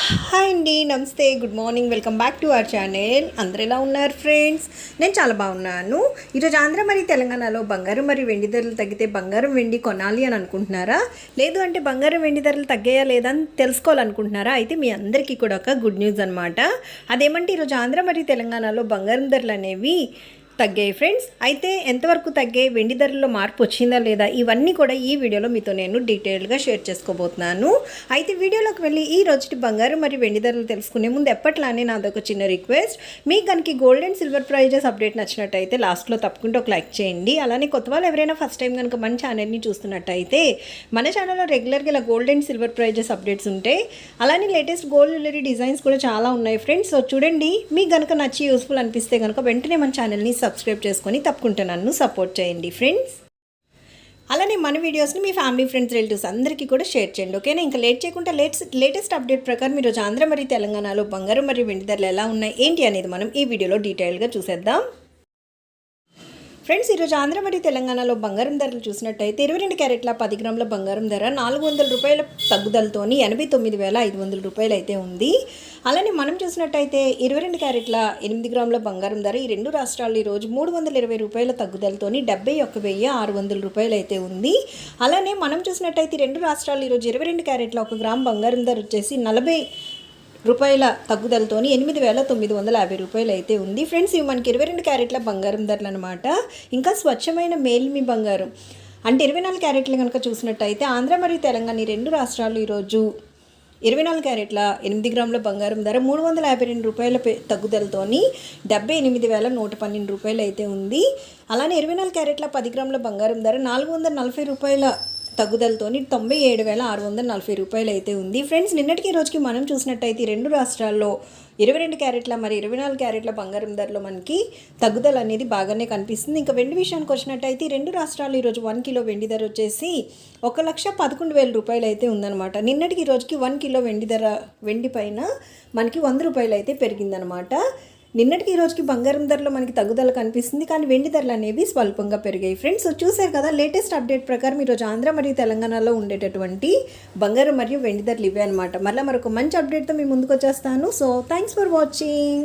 Hi అండి నమస్తే good morning welcome back to our channel. అందరు ఎలా ఉన్నారు ఫ్రెండ్స్? నేను చాలా బాగున్నాను. ఈరోజు ఆంధ్ర మరియు తెలంగాణలో బంగారం మరియు వెండి ధరలు తగ్గితే బంగారం వెండి కొనాలి అని అనుకుంటున్నారా? లేదు అంటే బంగారం వెండి ధరలు తగ్గాయా లేదా అని తెలుసుకోవాలనుకుంటున్నారా? అయితే మీ అందరికీ కూడా ఒక గుడ్ న్యూస్ అనమాట అదేమంటే ఈరోజు ఆంధ్ర మరియు తెలంగాణలో బంగారం ధరలు అనేవి తగ్గాయి ఫ్రెండ్స్. అయితే ఎంతవరకు తగ్గాయి వెండి ధరల్లో మార్పు వచ్చిందా లేదా ఇవన్నీ కూడా ఈ వీడియోలో మీతో నేను డీటెయిల్గా షేర్ చేసుకోబోతున్నాను. అయితే వీడియోలోకి వెళ్ళి ఈ రోజుటి బంగారం మరియు వెండి ధరలు తెలుసుకునే ముందు ఎప్పట్లానే నాదొక చిన్న రిక్వెస్ట్. మీకు కనుక gold and silver prices update నచ్చినట్టయితే లాస్ట్లో తప్పకుండా ఒక లైక్ చేయండి. అలానే కొత్త వాళ్ళు ఎవరైనా ఫస్ట్ టైం కనుక మన ఛానల్ని చూస్తున్నట్టయితే మన ఛానల్లో రెగ్యులర్గా ఇలా gold and silver prices updates ఉంటాయి అలానే లేటెస్ట్ గోల్డ్ జ్యువెలరీ డిజైన్స్ కూడా చాలా ఉన్నాయి ఫ్రెండ్స్. సో చూడండి మీకు కనుక నచ్చి యూస్ఫుల్ అనిపిస్తే కనుక వెంటనే మన ఛానల్ని సబ్స్క్రైబ్ చేసుకొని తప్పకుండా నన్ను సపోర్ట్ చేయండి ఫ్రెండ్స్ అలానే మన వీడియోస్ని మీ ఫ్యామిలీ ఫ్రెండ్స్ రిలేటివ్స్ అందరికీ కూడా షేర్ చేయండి ఓకేనా ఇంకా లేట్ చేయకుండా లేటెస్ట్ లేటెస్ట్ అప్డేట్ ప్రకారం ఈరోజు ఆంధ్ర మరియు తెలంగాణలో బంగారం మరియు వెండి ధరలు ఎలా ఉన్నాయి ఏంటి అనేది మనం ఈ వీడియోలో డీటెయిల్గా చూసేద్దాం. ఫ్రెండ్స్ ఈరోజు ఆంధ్ర మరియు తెలంగాణలో బంగారం ధరలు చూసినట్టయితే ఇరవై రెండు క్యారెట్ల పది గ్రాముల బంగారం ధర నాలుగు వందల రూపాయల తగ్గుదలతోని ఎనభై తొమ్మిది వేల ఐదు వందల రూపాయలు అయితే ఉంది. అలానే మనం చూసినట్టయితే ఇరవై రెండు క్యారెట్ల ఎనిమిది గ్రాముల బంగారం ధర ఈ రెండు రాష్ట్రాలు ఈరోజు మూడు వందల ఇరవై రూపాయల తగ్గుదలతోని డెబ్బై ఒక్క వెయ్యి ఆరు వందల రూపాయలు అయితే ఉంది. అలానే మనం చూసినట్టయితే రెండు రాష్ట్రాలు ఈరోజు ఇరవై రెండు క్యారెట్ల ఒక గ్రామ్ బంగారం ధర వచ్చేసి నలభై రూపాయల తగ్గుదలతోని ఎనిమిది వేల తొమ్మిది వందల యాభై రూపాయలు అయితే ఉంది. ఫ్రెండ్స్ ఇవి మనకి ఇరవై రెండు క్యారెట్ల బంగారం ధరలు అనమాట ఇంకా స్వచ్ఛమైన మేల్మి బంగారం. అంటే ఇరవై నాలుగు క్యారెట్లు కనుక చూసినట్టయితే ఆంధ్ర మరియు తెలంగాణ ఈ రెండు రాష్ట్రాలు ఈరోజు ఇరవై నాలుగు క్యారెట్ల ఎనిమిది గ్రాముల బంగారం ధర మూడు వందల యాభై రెండు రూపాయల తగ్గుదలతోని డెబ్బై ఎనిమిది వేల నూట పన్నెండు రూపాయలు అయితే ఉంది. అలానే ఇరవై నాలుగు క్యారెట్ల పది గ్రాముల బంగారం ధర నాలుగు వందల నలభై రూపాయల తగ్గుదలతోని తొంభై ఏడు వేల ఆరు వందల నలభై రూపాయలు అయితే ఉంది. ఫ్రెండ్స్ నిన్నటికి రోజుకి మనం చూసినట్టయితే రెండు రాష్ట్రాల్లో ఇరవై రెండు క్యారెట్ల మరి ఇరవై నాలుగు క్యారెట్ల బంగారం ధరలో మనకి తగ్గుదల అనేది బాగానే కనిపిస్తుంది. ఇంకా వెండి విషయానికి వచ్చినట్టయితే రెండు రాష్ట్రాలు ఈరోజు వన్ కిలో వెండి ధర వచ్చేసి ఒక లక్ష పదకొండు వేల రూపాయలు అయితే ఉందన్నమాట. నిన్నటికి ఈ రోజుకి వన్ కిలో వెండి ధర వెండి పైన మనకి వంద రూపాయలు అయితే పెరిగిందనమాట నిన్నటికి ఈ రోజుకి బంగారం ధరలో మనకి తగ్గుదల కనిపిస్తుంది కానీ వెండి ధరలు అనేవి స్వల్పంగా పెరిగాయి. ఫ్రెండ్స్ చూశారు కదా లేటెస్ట్ అప్డేట్ ప్రకారం ఈరోజు ఆంధ్ర మరియు తెలంగాణలో ఉండేటటువంటి బంగారం మరియు వెండి ధరలు ఇవే అనమాట మళ్ళీ మరొక మంచి అప్డేట్తో మీ ముందుకు వచ్చేస్తాను. So thanks for watching